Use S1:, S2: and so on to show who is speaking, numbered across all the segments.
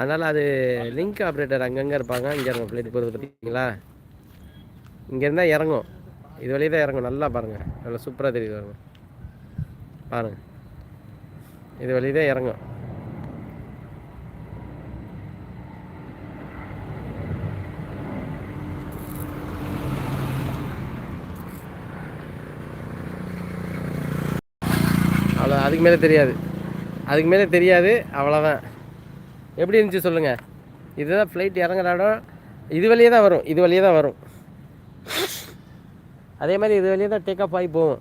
S1: அதனால் அது link operator அங்கங்கே இருப்பாங்க. இங்கே இறங்கும். ஃப்ளைட் போகிறது பார்த்தீங்களா இங்கேருந்தா இறங்கும். இது வழியே தான் இறங்கும். நல்லா பாருங்கள் நல்லா சூப்பராக தெரியுது பாருங்க. பாருங்கள் இது வழியே தான் இறங்கும். அவ்வளோ அதுக்கு மேலே தெரியாது. அதுக்கு மேலே தெரியாது. அவ்வளோதான் எப்படி இருந்துச்சு சொல்லுங்கள் இதுதான் ஃப்ளைட் இறங்குற இடம். இது வழியே தான் வரும். இது வழியே தான் வரும். அதே மாதிரி இது வழியே தான் டேக் ஆஃப் ஆகி போகும்.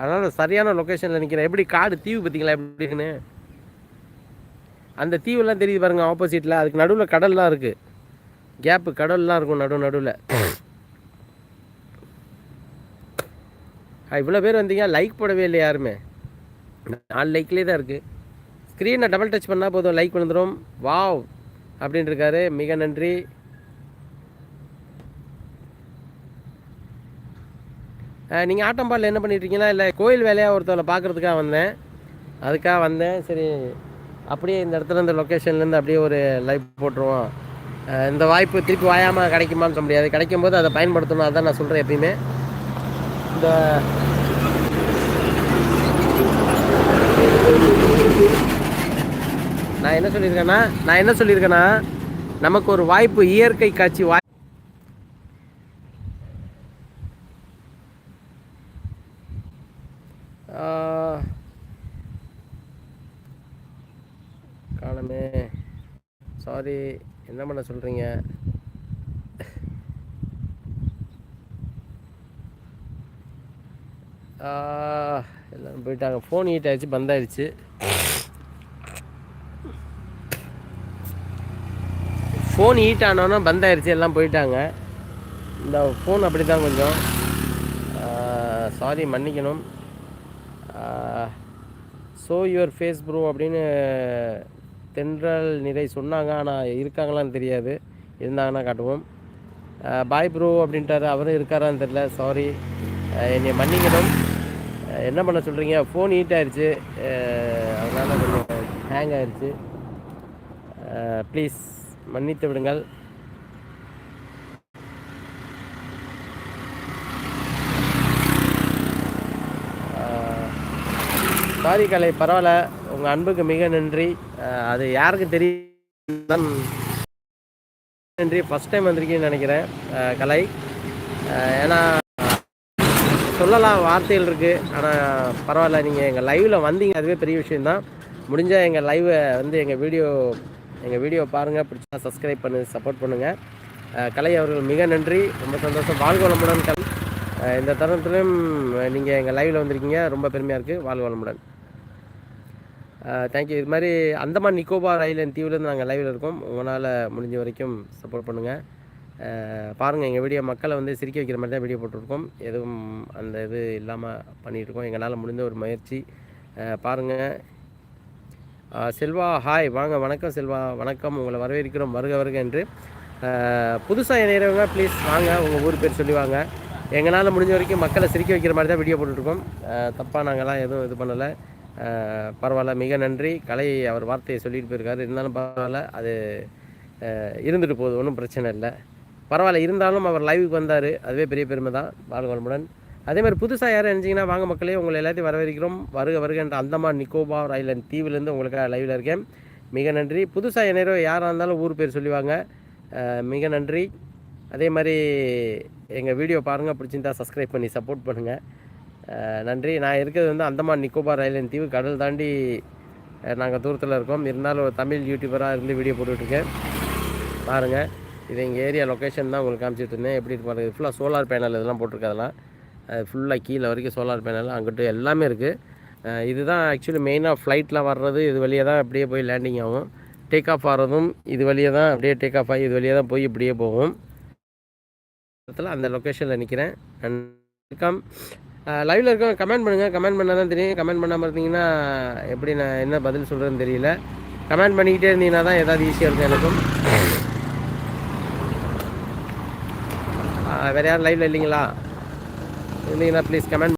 S1: அதனால் சரியான லொக்கேஷனில் நிற்கிறேன் எப்படி காடு தீவு பார்த்தீங்களா? எப்படின்னு அந்த தீவுலாம் தெரியுது பாருங்கள் ஆப்போசிட்டில் அதுக்கு நடுவில் கடல்லாம் இருக்குது கேப்பு கடல்லாம் இருக்கும் நடு நடுவில். இவ்வளோ பேர் வந்தீங்க. லைக் போடவே இல்லை யாருமே. நாலு லைக்லேயே தான் இருக்குது ஸ்க்ரீனை டபுள் டச் பண்ணால் போதும் லைக் விழுந்துடும் வாவ் அப்படின்னு இருக்காரு. மிக நன்றி. நீங்கள் ஆட்டம்பாலில் என்ன பண்ணிட்டுருக்கீங்களா இல்லை கோயில் வேலையாக ஒருத்தவளை பார்க்குறதுக்காக வந்தேன். அதுக்காக வந்தேன். சரி அப்படியே இந்த இடத்துல இந்த லொக்கேஷன்லேருந்து அப்படியே ஒரு லைவ் போட்டுருவோம். இந்த வாய்ப்பு திருப்பி வாயாமல் கிடைக்குமான்னு சொல்ல முடியாது. கிடைக்கும் போது அதை பயன்படுத்தணும். அதான் நான் சொல்கிறேன் எப்பயுமே. இந்த நான் என்ன சொல்லியிருக்கேன்னா நான் என்ன சொல்லியிருக்கேன்னா நமக்கு ஒரு வாய்ப்பு இயற்கை காட்சி வாய் காலமே. காணமே சாரி என்ன பண்ண சொல்கிறீங்க எல்லாம் போயிட்டாங்க. ஃபோன் ஹீட் ஆகிடுச்சு பந்தாயிடுச்சு. ஃபோன் ஹீட் ஆனோன்னா பந்த் ஆயிடுச்சு எல்லாம் போயிட்டாங்க. இந்த ஃபோன் அப்படி தான் கொஞ்சம் சாரி மன்னிக்கணும். ஸோ யுவர் ஃபேஸ் ப்ரோ அப்படின்னு தென்றல் நிறை சொன்னாங்க. ஆனால் இருக்காங்களான்னு தெரியாது. இருந்தாங்கன்னா காட்டுவோம். பாய் ப்ரோ அப்படின்ட்டாரு. அவரும் இருக்காரான்னு தெரில சாரி என்னை மன்னிக்கணும். என்ன பண்ண சொல்கிறீங்க ஃபோன் ஹீட் ஆயிடுச்சு அதனால் கொஞ்சம் ஹேங் ஆயிடுச்சு ப்ளீஸ் மன்னித்து விடுங்கள். சாரி கலை பரவாயில்ல உங்கள் அன்புக்கு மிக நன்றி. அது யாருக்கு தெரியும் நன்றி ஃபஸ்ட் டைம் வந்திருக்கீங்கன்னு நினைக்கிறேன் கலை. ஏன்னா சொல்லலாம் வார்த்தைகள் இருக்குது ஆனால் பரவாயில்ல நீங்கள் எங்கள் லைவில் வந்தீங்க. அதுவே பெரிய விஷயந்தான் முடிஞ்சால் எங்கள் லைவை வந்து எங்கள் வீடியோ எங்கள் வீடியோ பாருங்கள் பிடிச்சா சப்ஸ்கிரைப் பண்ணு சப்போர்ட் பண்ணுங்கள் கலை அவர்கள் மிக நன்றி. ரொம்ப சந்தோஷம். வாழ்க வளமுடன் கலை இந்த தருணத்திலும் நீங்கள் எங்கள் லைவில் வந்திருக்கீங்க. ரொம்ப பெருமையாக இருக்குது வாழ்க வளமுடன் தேங்க்யூ இது மாதிரி அந்தமான் நிக்கோபார் ஐலண்ட் தீவுலேருந்து நாங்கள் லைவில் இருக்கோம். உங்களால் முடிஞ்ச வரைக்கும் சப்போர்ட் பண்ணுங்கள் பாருங்கள் எங்கள் வீடியோ மக்களை வந்து சிரிக்க வைக்கிற மாதிரி தான் வீடியோ போட்டிருக்கோம். எதுவும் அந்த இது இல்லாமல் பண்ணிகிட்ருக்கோம் எங்களால் முடிந்த ஒரு முயற்சி. பாருங்கள் செல்வா ஹாய் வாங்க வணக்கம் செல்வா. வணக்கம். உங்களை வரவேற்கிறோம் வருக வருக என்று. புதுசாக இணைகிறவங்க ப்ளீஸ் வாங்க. உங்கள் ஊர் பேர் சொல்லி வாங்க. எங்களால் முடிஞ்ச வரைக்கும் மக்களை சிரிக்க வைக்கிற மாதிரி தான் வீடியோ போட்டுட்ருக்கோம். தப்பாக நாங்கள்லாம் எதுவும் இது பண்ணலை. பரவாயில்ல. மிக நன்றி. கலை அவர் வார்த்தையை சொல்லிட்டு போயிருக்காரு. இருந்தாலும் பரவாயில்ல. அது இருந்துட்டு போகுது. ஒன்றும் பிரச்சனை இல்லை. பரவாயில்ல. இருந்தாலும் அவர் லைவுக்கு வந்தார். அதுவே பெரிய பெருமை தான் வாழ்வளமுடன் அதே மாதிரி புதுசாக யாரும் நினச்சிங்கன்னா வாங்க மக்களே உங்களை எல்லாத்தையும் வரவேற்கிறோம். வருக வருகின்ற அந்தமான் நிக்கோபார் ஐலண்ட் தீவிலேருந்து உங்களுக்காக லைவில் இருக்கேன். மிக நன்றி. புதுசாக என்னரோ யாராக இருந்தாலும் ஊர் பேர் சொல்லுவாங்க. மிக நன்றி. அதே மாதிரி எங்கள் வீடியோ பாருங்கள் பிடிச்சிருந்தா சப்ஸ்கிரைப் பண்ணி சப்போர்ட் பண்ணுங்கள் நன்றி. நான் இருக்கிறது வந்து அந்தமான் நிக்கோபார் ஐலண்ட் தீவு. கடல் தாண்டி நாங்கள் தூரத்தில் இருக்கோம். இருந்தாலும் ஒரு தமிழ் யூடியூபராக இருந்து வீடியோ போட்டுட்ருக்கேன். பாருங்கள் இது எங்கள் ஏரியா லொக்கேஷன் தான் உங்களுக்கு காமிச்சிட்டு இருந்தேன் எப்படி இருக்கு பாருங்கள் ஃபுல்லாக சோலார் பேனல் இதெல்லாம் போட்டிருக்கதெல்லாம் ஃபுல்லாக கீழே வரைக்கும் சோலார் பேனல் அங்கிட்டு எல்லாமே இருக்குது இதுதான் ஆக்சுவலி மெயினாக ஃப்ளைட்டில் வர்றது இது வழியே தான் அப்படியே போய் லேண்டிங் ஆகும். டேக் ஆஃப் ஆகிறதும் இது வழியே தான் அப்படியே டேக் ஆஃப் ஆகி இது வழியே தான் போய் இப்படியே போகும். இடத்துல அந்த லொக்கேஷனில் நிற்கிறேன் வெல்கம் லைவில் இருக்கவங்க கமெண்ட் பண்ணுங்கள் கமெண்ட் பண்ணால் தான் தெரியும். கமெண்ட் பண்ணாமல் இருந்தீங்கன்னா எப்படி நான் என்ன பதில் சொல்கிறேன்னு தெரியல. கமெண்ட் பண்ணிக்கிட்டே இருந்தீங்கன்னா தான் ஏதாவது ஈஸியாக இருக்கும் எனக்கும். வேறு யாரும் லைவில் இல்லைங்களா? இருந்தீங்கன்னா ப்ளீஸ் கமெண்ட்